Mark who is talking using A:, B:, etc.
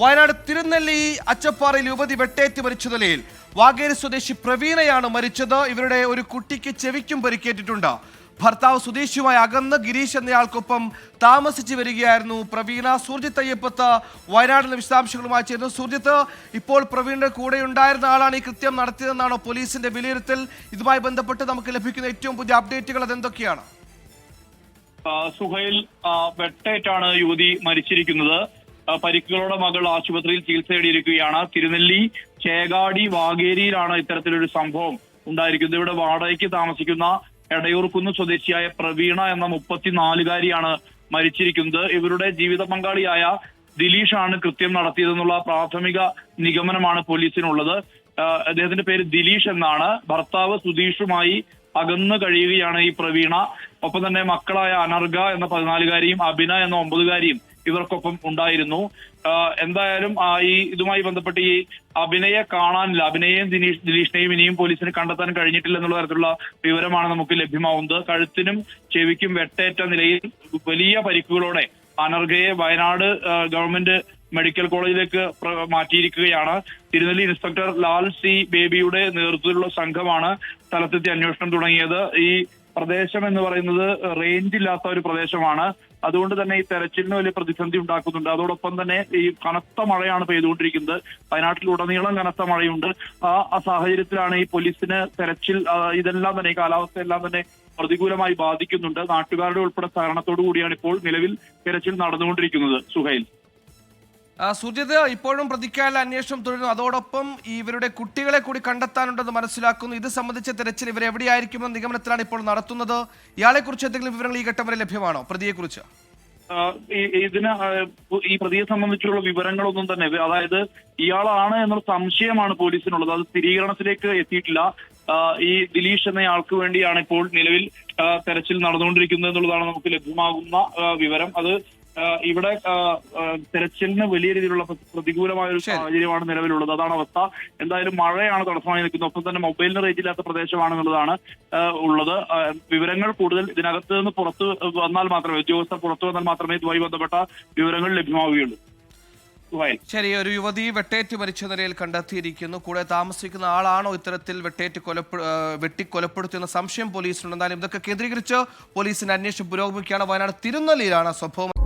A: വയനാട് തിരുനെല്ലി അച്ചപ്പാറയിൽ യുവതി വെട്ടേറ്റ് മരിച്ച നിലയിൽ വാഗേരി സ്വദേശി പ്രവീണയാണ് മരിച്ചത്. ഇവരുടെ ഒരു കുട്ടിക്ക് ചെവിക്കും പരിക്കേറ്റിട്ടുണ്ട്. ഭർത്താവ് സുദേശിയുമായി അകന്ന് ഗിരീഷ് എന്നയാൾക്കൊപ്പം താമസിച്ചു വരികയായിരുന്നു പ്രവീണ. സൂർജിത്ത് അയ്യപ്പത്ത് വയനാടിലെ വിശദാംശങ്ങളുമായി ചേരുന്നു. സൂർജിത്ത് ഇപ്പോൾ പ്രവീണിന്റെ കൂടെ ഉണ്ടായിരുന്ന ആളാണ് ഈ കൃത്യം നടത്തിയതെന്നാണോ പോലീസിന്റെ വിലയിരുത്തൽ? ഇതുമായി ബന്ധപ്പെട്ട് നമുക്ക് ലഭിക്കുന്ന ഏറ്റവും പുതിയ അപ്ഡേറ്റുകൾ അതെന്തൊക്കെയാണ്?
B: സുഹൈൽ വെട്ടേറ്റാണ് യുവതി മരിച്ചിരിക്കുന്നത്. പരിക്കുകളോടെ മകൾ ആശുപത്രിയിൽ ചികിത്സ തേടിയിരിക്കുകയാണ് തിരുനെല്ലി ചേകാടി വാഗേരിയിലാണ് ഇത്തരത്തിലൊരു സംഭവം ഉണ്ടായിരിക്കുന്നത്. ഇവിടെ വാടകയ്ക്ക് താമസിക്കുന്ന എടയൂർക്കുന്ന് സ്വദേശിയായ പ്രവീണ എന്ന മുപ്പത്തിനാലുകാരിയാണ് മരിച്ചിരിക്കുന്നത്. ഇവരുടെ ജീവിത പങ്കാളിയായ ദിലീഷാണ് കൃത്യം നടത്തിയതെന്നുള്ള പ്രാഥമിക നിഗമനമാണ് പോലീസിനുള്ളത്. അദ്ദേഹത്തിന്റെ പേര് ദിലീഷ് എന്നാണ്. ഭർത്താവ് സുധീഷുമായി അകന്നു കഴിയുകയാണ് ഈ പ്രവീണ. ഒപ്പം തന്നെ മക്കളായ അനർഗ എന്ന പതിനാലുകാരിയും അഭിന എന്ന ഒമ്പതുകാരിയും ഇവർക്കൊപ്പം ഉണ്ടായിരുന്നു. എന്തായാലും ഈ ഇതുമായി ബന്ധപ്പെട്ട് ഈ അഭിനയെ കാണാനില്ല. അഭിനയെയും ദിനീഷ് ദിലീഷിനെയും ഇനിയും പോലീസിന് കണ്ടെത്താൻ കഴിഞ്ഞിട്ടില്ല എന്നുള്ള തരത്തിലുള്ള വിവരമാണ് നമുക്ക് ലഭ്യമാവുന്നത്. കഴുത്തിനും ചെവിക്കും വെട്ടേറ്റ നിലയിൽ വലിയ പരിക്കുകളോടെ അനർഘയെ വയനാട് ഗവൺമെന്റ് മെഡിക്കൽ കോളേജിലേക്ക് മാറ്റിയിരിക്കുകയാണ്. തിരുനെല്ലി ഇൻസ്പെക്ടർ ലാൽ സി ബേബിയുടെ നേതൃത്വത്തിലുള്ള സംഘമാണ് സ്ഥലത്തെത്തി അന്വേഷണം തുടങ്ങിയത്. ഈ പ്രദേശം എന്ന് പറയുന്നത് റേഞ്ച് ഇല്ലാത്ത ഒരു പ്രദേശമാണ്. അതുകൊണ്ട് തന്നെ ഈ തെരച്ചിലിന് വലിയ പ്രതിസന്ധി ഉണ്ടാക്കുന്നുണ്ട്. അതോടൊപ്പം തന്നെ ഈ കനത്ത മഴയാണ് പെയ്തുകൊണ്ടിരിക്കുന്നത്. വയനാട്ടിലുടനീളം കനത്ത മഴയുണ്ട്. ആ സാഹചര്യത്തിലാണ് ഈ പോലീസിന് തെരച്ചിൽ ഇതെല്ലാം തന്നെ കാലാവസ്ഥ എല്ലാം തന്നെ പ്രതികൂലമായി ബാധിക്കുന്നുണ്ട്. നാട്ടുകാരുടെ ഉൾപ്പെടെ സഹകരണത്തോടു കൂടിയാണ് ഇപ്പോൾ നിലവിൽ തെരച്ചിൽ നടന്നുകൊണ്ടിരിക്കുന്നത്. സുഹൈൽ.
A: സുജിത് ഇപ്പോഴും പ്രതിക്കായുള്ള അന്വേഷണം തുടരുന്നു. അതോടൊപ്പം ഇവരുടെ കുട്ടികളെ കൂടി കണ്ടെത്താനുണ്ടെന്ന് മനസ്സിലാക്കുന്നു. ഇത് സംബന്ധിച്ച തെരച്ചിൽ ഇവർ എവിടെയായിരിക്കുമെന്ന നിഗമനത്തിലാണ് ഇപ്പോൾ നടത്തുന്നത്. ഇയാളെ കുറിച്ച് എന്തെങ്കിലും വിവരങ്ങൾ ഈ ഘട്ടം വരെ ലഭ്യമാണോ? പ്രതിയെ കുറിച്ച്
B: ഈ- ഇതിന് ഈ പ്രതിയെ സംബന്ധിച്ചുള്ള വിവരങ്ങളൊന്നും തന്നെ അതായത് ഇയാളാണ് എന്നുള്ള സംശയമാണ് പോലീസിനുള്ളത്. അത് സ്ഥിരീകരണത്തിലേക്ക് എത്തിയിട്ടില്ല. ഈ ദിലീഷ് എന്നയാൾക്ക് വേണ്ടിയാണ് ഇപ്പോൾ നിലവിൽ തെരച്ചിൽ നടന്നുകൊണ്ടിരിക്കുന്നത് എന്നുള്ളതാണ് നമുക്ക് ലഭ്യമാകുന്ന വിവരം. അത് ഇവിടെ തെരച്ചിലിന് വലിയ രീതിയിലുള്ള പ്രതികൂലമായ ഒരു സാഹചര്യമാണ് നിലവിലുള്ളത്. അതാണ് അവസ്ഥ. എന്തായാലും മഴയാണ് തടസ്സമായി നിൽക്കുന്നത്. ഒപ്പം തന്നെ മൊബൈലിന് റേഞ്ച് ഇല്ലാത്ത പ്രദേശമാണെന്നുള്ളതാണ് ഉള്ളത്. വിവരങ്ങൾ കൂടുതൽ ഇതിനകത്ത് നിന്ന് പുറത്ത് വന്നാൽ മാത്രമേ ഉദ്യോഗസ്ഥർ പുറത്തു വന്നാൽ മാത്രമേ ഇതുമായി ബന്ധപ്പെട്ട വിവരങ്ങൾ ലഭ്യമാവുകയുള്ളൂ.
A: ശരി ഒരു യുവതി വെട്ടേറ്റ് മരിച്ച നിലയിൽ കണ്ടെത്തിയിരിക്കുന്നു. കൂടെ താമസിക്കുന്ന ആളാണോ ഇത്തരത്തിൽ വെട്ടേറ്റ് കൊലപ്പെ വെട്ടിക്കൊലപ്പെടുത്തുന്ന സംശയം പോലീസിനുണ്ട്. എന്നാലും ഇതൊക്കെ കേന്ദ്രീകരിച്ച് പോലീസിന്റെ അന്വേഷണം പുരോഗമിക്കുകയാണ്. വയനാട് തിരുനെല്ലിയിലാണ് സംഭവം.